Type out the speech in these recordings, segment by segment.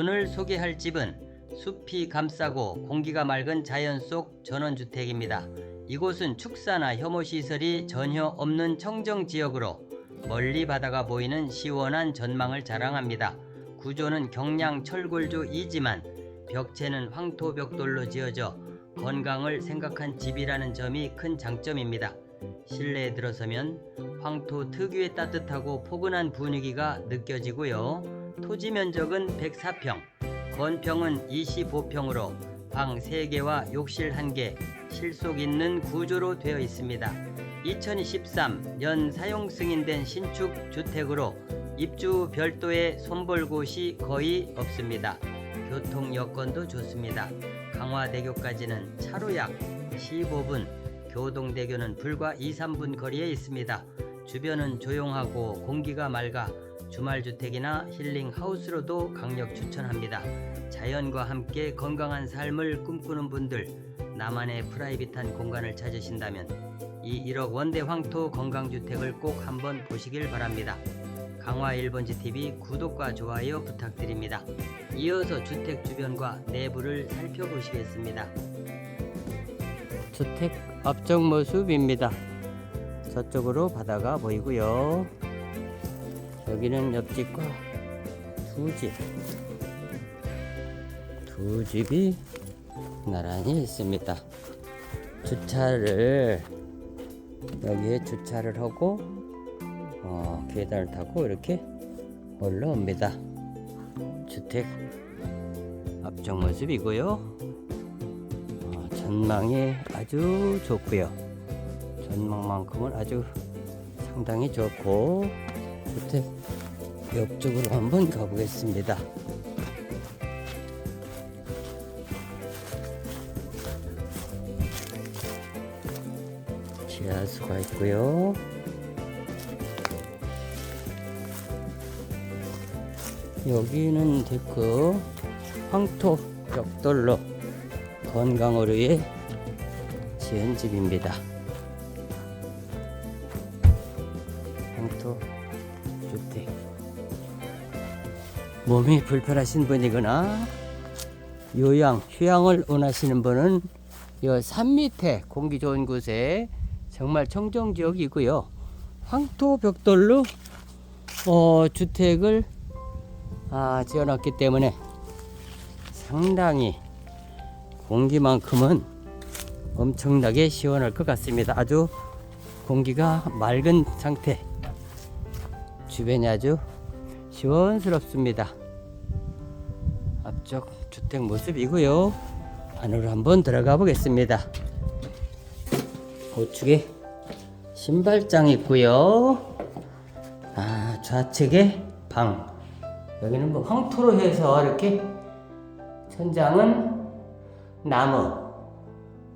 오늘 소개할 집은 숲이 감싸고 공기가 맑은 자연 속 전원주택입니다. 이곳은 축사나 혐오 시설이 전혀 없는 청정 지역으로 멀리 바다가 보이는 시원한 전망을 자랑합니다. 구조는 경량 철골조이지만 벽체는 황토벽돌로 지어져 건강을 생각한 집이라는 점이 큰 장점입니다. 실내에 들어서면 황토 특유의 따뜻하고 포근한 분위기가 느껴지고요. 토지 면적은 104평, 건평은 25평으로 방 3개와 욕실 1개, 실속 있는 구조로 되어 있습니다. 2023년 사용 승인된 신축 주택으로 입주 별도의 손볼 곳이 거의 없습니다. 교통 여건도 좋습니다. 강화대교까지는 차로 약 15분, 교동대교는 불과 2, 3분 거리에 있습니다. 주변은 조용하고 공기가 맑아 주말 주택이나 힐링 하우스로도 강력 추천합니다. 자연과 함께 건강한 삶을 꿈꾸는 분들, 나만의 프라이빗한 공간을 찾으신다면 이 1억 원대 황토 건강주택을 꼭 한번 보시길 바랍니다. 강화 1번지 TV 구독과 좋아요 부탁드립니다. 이어서 주택 주변과 내부를 살펴보시겠습니다. 주택 앞쪽 모습입니다. 저쪽으로 바다가 보이고요. 여기는 옆집과 두 집, 두 집이 나란히 있습니다. 주차를 여기에 주차를 하고 어, 계단을 타고 이렇게 올라옵니다. 주택 앞쪽 모습이고요. 어, 전망이 아주 좋고요. 전망만큼은 아주 상당히 좋고 주택 옆쪽으로 한번 가보겠습니다. 지하수가 있고요. 여기는 데크 황토 벽돌로 위해 지은 집입니다. 몸이 불편하신 분이거나 요양, 휴양을 원하시는 분은 이산 밑에 공기 좋은 곳에 정말 청정 지역이고요. 황토 벽돌로 어, 주택을 아, 지어놨기 때문에 상당히 공기만큼은 엄청나게 시원할 것 같습니다. 아주 공기가 맑은 상태. 주변이 아주 시원스럽습니다. 앞쪽 주택 모습이고요. 안으로 한번 들어가 보겠습니다. 우측에 신발장 있고요. 아, 좌측에 방. 여기는 뭐 황토로 해서 이렇게 천장은 나무.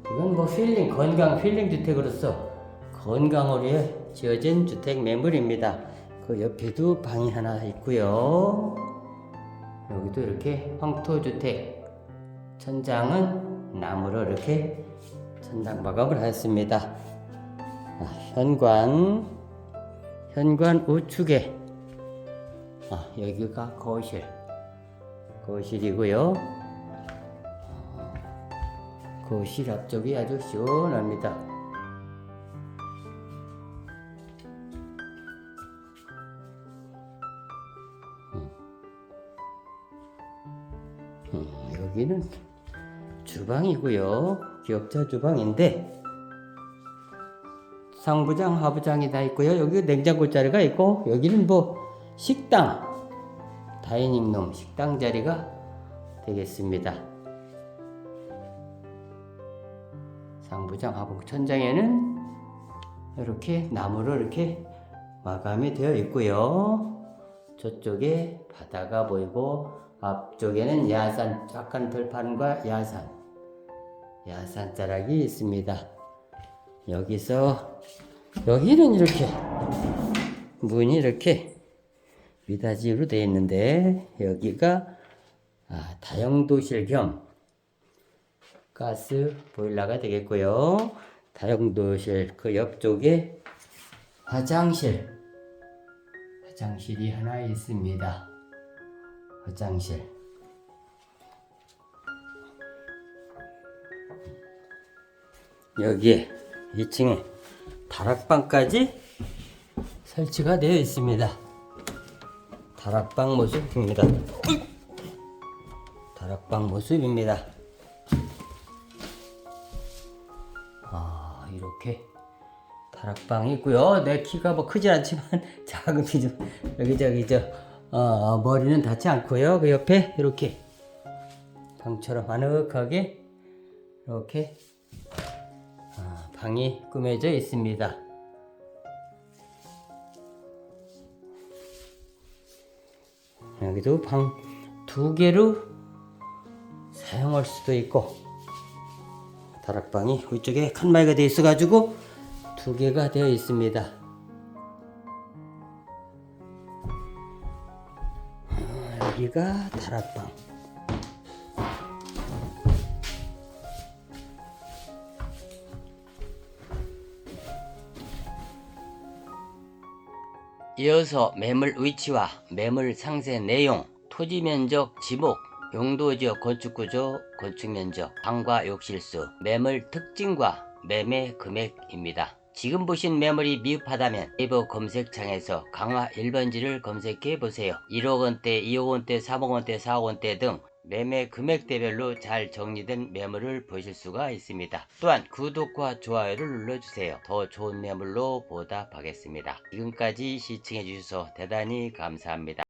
이건 뭐 힐링 건강 힐링 주택으로서 건강을 위해 지어진 주택 매물입니다. 그 옆에도 방이 하나 있고요. 여기도 이렇게 황토 주택. 천장은 나무로 이렇게 천장 마감을 하였습니다. 아, 현관 현관 우측에 아, 여기가 거실 거실이고요. 어, 거실 앞쪽이 아주 시원합니다. 음, 여기는 주방이고요. 기업자 주방인데 상부장, 하부장이 다 있고요. 여기 냉장고 자리가 있고 여기는 뭐 식당, 다이닝룸 식당 자리가 되겠습니다. 상부장, 하부 천장에는 이렇게 나무로 이렇게 마감이 되어 있고요. 저쪽에 바다가 보이고 앞쪽에는 야산, 약간 들판과 야산, 야산 자락이 있습니다. 여기서 여기는 이렇게 문이 이렇게 미닫이로 되어 있는데 여기가 아, 다용도실 겸 가스 보일러가 되겠고요. 다용도실 그 옆쪽에 화장실 화장실이 하나 있습니다. 화장실. 여기에 2층에 다락방까지 설치가 되어 있습니다. 다락방 모습입니다. 다락방 모습입니다. 아 이렇게 다락방이 있고요. 내 키가 뭐 크진 않지만 작은 키좀 여기저기 저 어, 머리는 닿지 않고요. 그 옆에 이렇게 방처럼 아늑하게 이렇게 아, 방이 꾸며져 있습니다. 여기도 방 두 개로 사용할 수도 있고 다락방이 위쪽에 칸막이가 되어 있어가지고 두 개가 되어 있습니다. 여기가 다락방. 이어서 매물 위치와 매물 상세 내용, 토지 면적, 지목, 용도 지역 건축 구조, 건축 면적, 방과 욕실수, 매물 특징과 매매 금액입니다. 지금 보신 매물이 미흡하다면 네이버 검색창에서 강화 1번지를 검색해 보세요. 1억 원대, 2억 원대, 3억 원대, 4억 원대 등 매매 금액대별로 잘 정리된 매물을 보실 수가 있습니다. 또한 구독과 좋아요를 눌러주세요. 더 좋은 매물로 보답하겠습니다. 지금까지 시청해 주셔서 대단히 감사합니다.